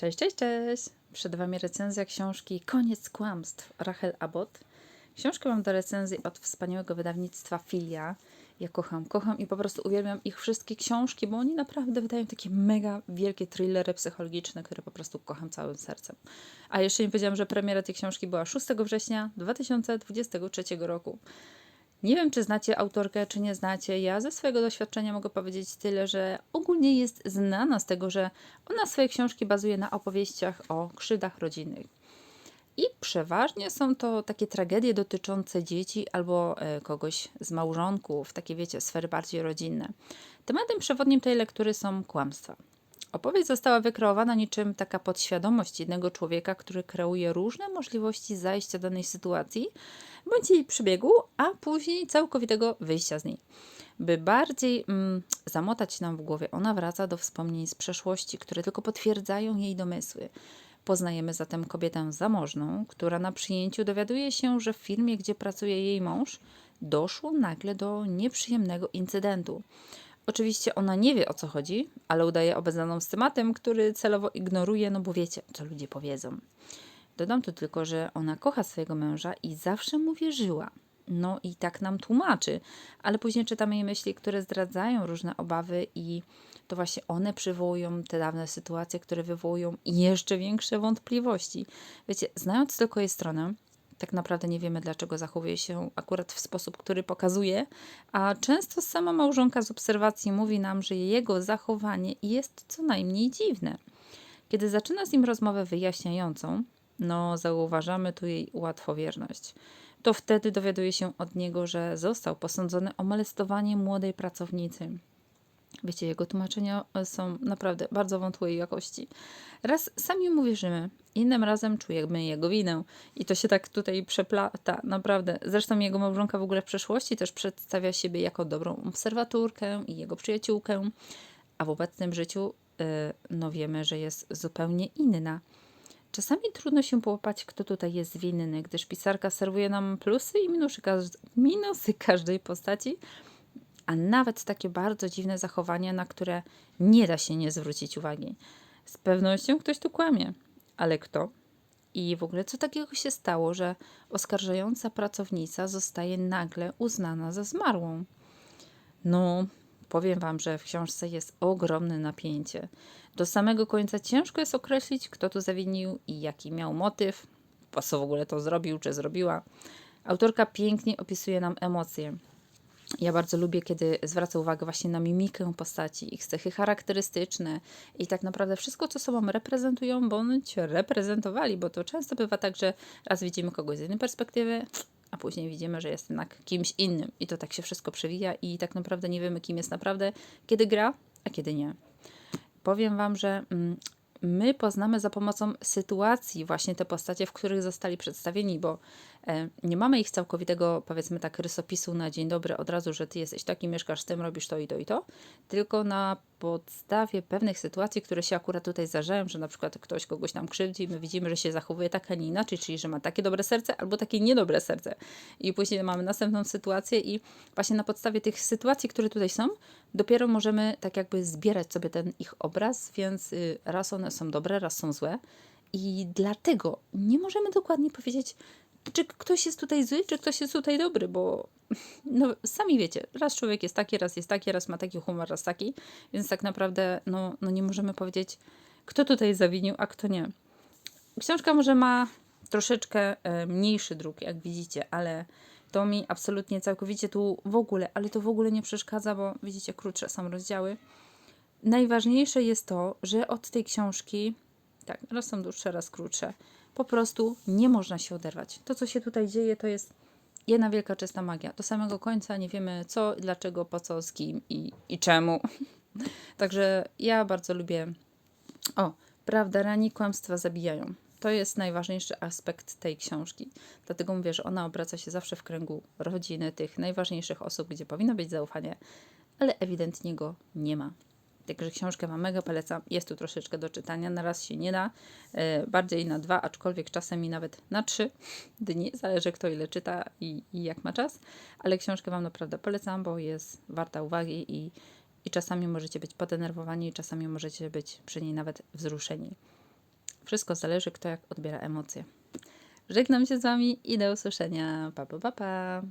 Cześć, cześć, cześć! Przed Wami recenzja książki Koniec kłamstw Rachel Abbott. Książkę mam do recenzji od wspaniałego wydawnictwa Filia. Ja kocham, kocham i po prostu uwielbiam ich wszystkie książki, bo oni naprawdę wydają takie mega wielkie thrillery psychologiczne, które po prostu kocham całym sercem. A jeszcze nie powiedziałam, że premiera tej książki była 6 września 2023 roku. Nie wiem, czy znacie autorkę, czy nie znacie. Ja ze swojego doświadczenia mogę powiedzieć tyle, że ogólnie jest znana z tego, że ona swoje książki bazuje na opowieściach o krzywdach rodzinnych. I przeważnie są to takie tragedie dotyczące dzieci albo e, kogoś z małżonków, takie wiecie, sfery bardziej rodzinne. Tematem przewodnim tej lektury są kłamstwa. Opowieść została wykreowana niczym taka podświadomość jednego człowieka, który kreuje różne możliwości zajścia danej sytuacji, bądź jej przebiegu, a później całkowitego wyjścia z niej. By bardziej mm, zamotać nam w głowie, ona wraca do wspomnień z przeszłości, które tylko potwierdzają jej domysły. Poznajemy zatem kobietę zamożną, która na przyjęciu dowiaduje się, że w firmie, gdzie pracuje jej mąż, doszło nagle do nieprzyjemnego incydentu. Oczywiście ona nie wie o co chodzi, ale udaje obeznaną z tematem, który celowo ignoruje, no bo wiecie, co ludzie powiedzą. Dodam tu tylko, że ona kocha swojego męża i zawsze mu wierzyła. No i tak nam tłumaczy, ale później czytamy jej myśli, które zdradzają różne obawy i to właśnie one przywołują te dawne sytuacje, które wywołują jeszcze większe wątpliwości. Wiecie, znając tylko jej stronę, tak naprawdę nie wiemy, dlaczego zachowuje się akurat w sposób, który pokazuje, a często sama małżonka z obserwacji mówi nam, że jego zachowanie jest co najmniej dziwne. Kiedy zaczyna z nim rozmowę wyjaśniającą, no zauważamy tu jej łatwowierność. To wtedy dowiaduje się od niego, że został posądzony o molestowanie młodej pracownicy. Wiecie, jego tłumaczenia są naprawdę bardzo wątłej jakości. Raz sami mu wierzymy, innym razem czujemy jego winę. I to się tak tutaj przeplata, naprawdę. Zresztą jego małżonka w ogóle w przeszłości też przedstawia siebie jako dobrą obserwatorkę i jego przyjaciółkę, a w obecnym życiu, yy, no wiemy, że jest zupełnie inna. Czasami trudno się połapać, kto tutaj jest winny, gdyż pisarka serwuje nam plusy i minusy, minusy każdej postaci, a nawet takie bardzo dziwne zachowania, na które nie da się nie zwrócić uwagi. Z pewnością ktoś tu kłamie, ale kto? I w ogóle co takiego się stało, że oskarżająca pracownica zostaje nagle uznana za zmarłą? No, powiem Wam, że w książce jest ogromne napięcie. Do samego końca ciężko jest określić, kto tu zawinił i jaki miał motyw, po co w ogóle to zrobił czy zrobiła. Autorka pięknie opisuje nam emocje. Ja bardzo lubię, kiedy zwraca uwagę właśnie na mimikę postaci, ich cechy charakterystyczne i tak naprawdę wszystko, co sobą reprezentują, bądź reprezentowali, bo to często bywa tak, że raz widzimy kogoś z jednej perspektywy, a później widzimy, że jest jednak kimś innym i to tak się wszystko przewija i tak naprawdę nie wiemy, kim jest naprawdę, kiedy gra, a kiedy nie. Powiem Wam, że mm, my poznamy za pomocą sytuacji właśnie te postacie, w których zostali przedstawieni, bo e, nie mamy ich całkowitego, powiedzmy tak, rysopisu na dzień dobry od razu, że ty jesteś taki, mieszkasz z tym, robisz to i to i to, tylko na podstawie pewnych sytuacji, które się akurat tutaj zdarzają, że na przykład ktoś kogoś tam krzywdzi, my widzimy, że się zachowuje tak, a nie inaczej, czyli że ma takie dobre serce albo takie niedobre serce. I później mamy następną sytuację i właśnie na podstawie tych sytuacji, które tutaj są, dopiero możemy tak jakby zbierać sobie ten ich obraz, więc y, raz one są dobre, raz są złe. I dlatego nie możemy dokładnie powiedzieć, czy ktoś jest tutaj zły, czy ktoś jest tutaj dobry, bo no, sami wiecie, raz człowiek jest taki, raz jest taki, raz ma taki humor, raz taki, więc tak naprawdę no, no nie możemy powiedzieć, kto tutaj zawinił, a kto nie. Książka może ma troszeczkę e, mniejszy druk, jak widzicie, ale to mi absolutnie całkowicie tu w ogóle, ale to w ogóle nie przeszkadza, bo widzicie, krótsze są rozdziały. Najważniejsze jest to, że od tej książki, tak, raz są dłuższe, raz krótsze, po prostu nie można się oderwać. To, co się tutaj dzieje, to jest jedna wielka, czysta magia. Do samego końca nie wiemy co, dlaczego, po co, z kim i, i czemu. Także ja bardzo lubię. O, prawda, rani kłamstwa zabijają. To jest najważniejszy aspekt tej książki. Dlatego mówię, że ona obraca się zawsze w kręgu rodziny, tych najważniejszych osób, gdzie powinno być zaufanie, ale ewidentnie go nie ma. Także książkę Wam mega polecam. Jest tu troszeczkę do czytania. Na raz się nie da. E, bardziej na dwa, aczkolwiek czasami nawet na trzy dni. Zależy kto ile czyta i, i jak ma czas. Ale książkę Wam naprawdę polecam, bo jest warta uwagi i, i czasami możecie być podenerwowani, czasami możecie być przy niej nawet wzruszeni. Wszystko zależy, kto jak odbiera emocje. Żegnam się z Wami i do usłyszenia. Pa, pa, pa, pa.